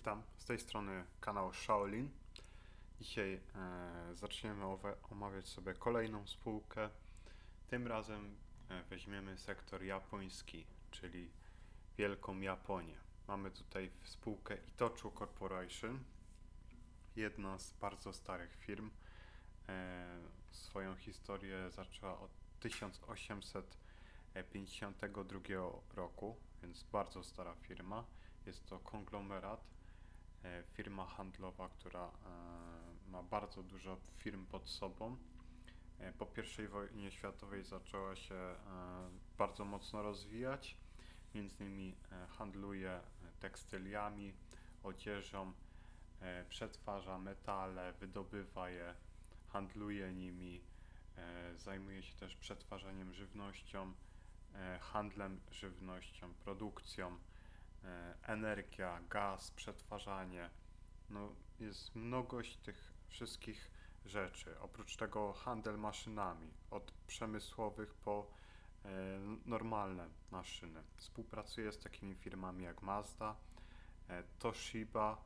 Witam, z tej strony kanał Shaolin. Dzisiaj e, zaczniemy omawiać sobie kolejną spółkę. Tym razem e, weźmiemy sektor japoński, czyli Wielką Japonię. Mamy tutaj spółkę Itochu Corporation, jedna z bardzo starych firm. E, swoją historię zaczęła od 1852 roku, więc bardzo stara firma. Jest to konglomerat, firma handlowa, która e, ma bardzo dużo firm pod sobą. E, Po I wojnie światowej zaczęła się e, bardzo mocno rozwijać. Między innymi e, handluje e, tekstyliami, odzieżą, e, przetwarza metale, wydobywa je, handluje nimi, e, zajmuje się też przetwarzaniem żywnością, e, handlem żywnością, produkcją e, energia, gaz, przetwarzanie. No, jest mnogość tych wszystkich rzeczy. Oprócz tego handel maszynami, od przemysłowych po e, normalne maszyny. Współpracuje z takimi firmami jak Mazda, e, Toshiba.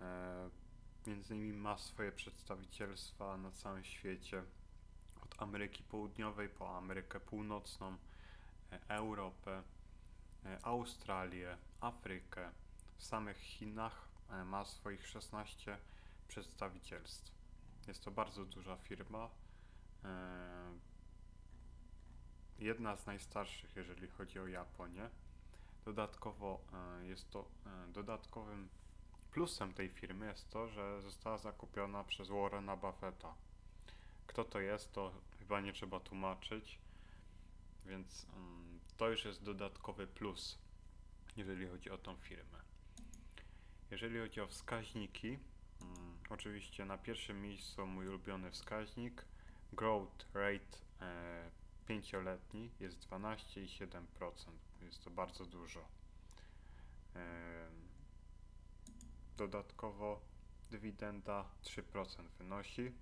E, między innymi ma swoje przedstawicielstwa na całym świecie. Od Ameryki Południowej po Amerykę Północną, e, Europę, e, Australię, Afrykę. W samych Chinach e, ma swoich 16 przedstawicielstw. Jest to bardzo duża firma. e, Jedna z najstarszych, jeżeli chodzi o Japonię. Dodatkowo e, jest to dodatkowym plusem tej firmy jest to, że została zakupiona przez Warrena Buffetta. Kto to jest, to chyba nie trzeba tłumaczyć, więc mm, to już jest dodatkowy plus, jeżeli chodzi o tą firmę. Jeżeli chodzi o wskaźniki, mm, oczywiście na pierwszym miejscu mój ulubiony wskaźnik growth rate e, pięcioletni jest 12,7%. Jest to bardzo dużo. Em, Dodatkowo dywidenda 3% wynosi.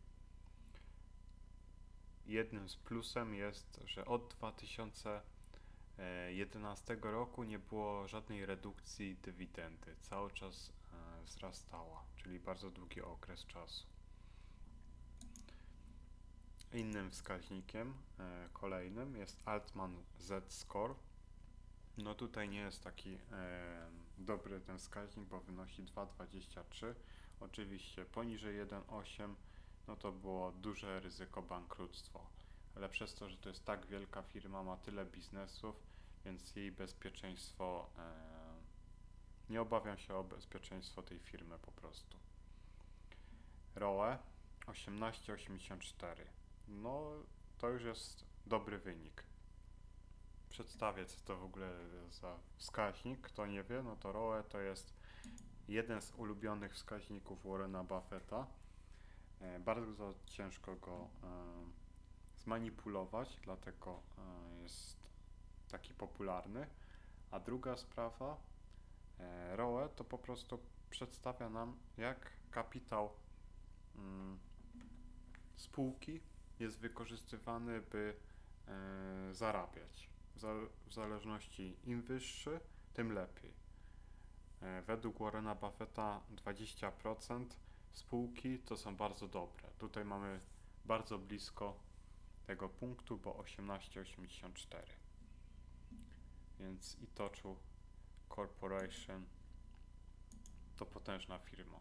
Jednym z plusem jest, że od 2011 roku nie było żadnej redukcji dywidendy. Cały czas e, wzrastała, czyli bardzo długi okres czasu. Innym wskaźnikiem e, kolejnym jest Altman Z-score. No tutaj nie jest taki e, dobry ten wskaźnik, bo wynosi 2,23. Oczywiście poniżej 1,8 no to było duże ryzyko bankructwo. Ale przez to, że to jest tak wielka firma, ma tyle biznesów, więc jej bezpieczeństwo e, nie obawiam się o bezpieczeństwo tej firmy po prostu. ROE 18,84. No to już jest dobry wynik przedstawię, co to w ogóle za wskaźnik. Kto nie wie, no to ROE to jest jeden z ulubionych wskaźników Warrena Buffetta. E, Bardzo ciężko go e, zmanipulować, dlatego e, jest taki popularny. A druga sprawa, e, ROE to po prostu przedstawia nam, jak kapitał mm, spółki jest wykorzystywany, by e, zarabiać. W, za- w zależności im wyższy, tym lepiej. Według Warrena Buffetta 20% spółki to są bardzo dobre. Tutaj mamy bardzo blisko tego punktu, bo 18,84. Więc Itochu Corporation to potężna firma.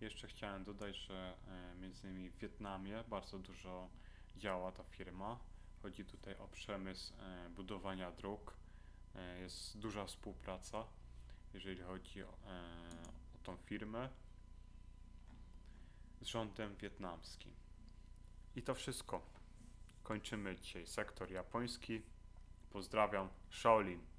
Jeszcze chciałem dodać, że e, między innymi w Wietnamie bardzo dużo działa ta firma. Chodzi tutaj o przemysł e, budowania dróg. E, jest duża współpraca, jeżeli chodzi o, o tą firmę z rządem wietnamskim. I to wszystko. Kończymy dzisiaj sektor japoński. Pozdrawiam, Shaolin.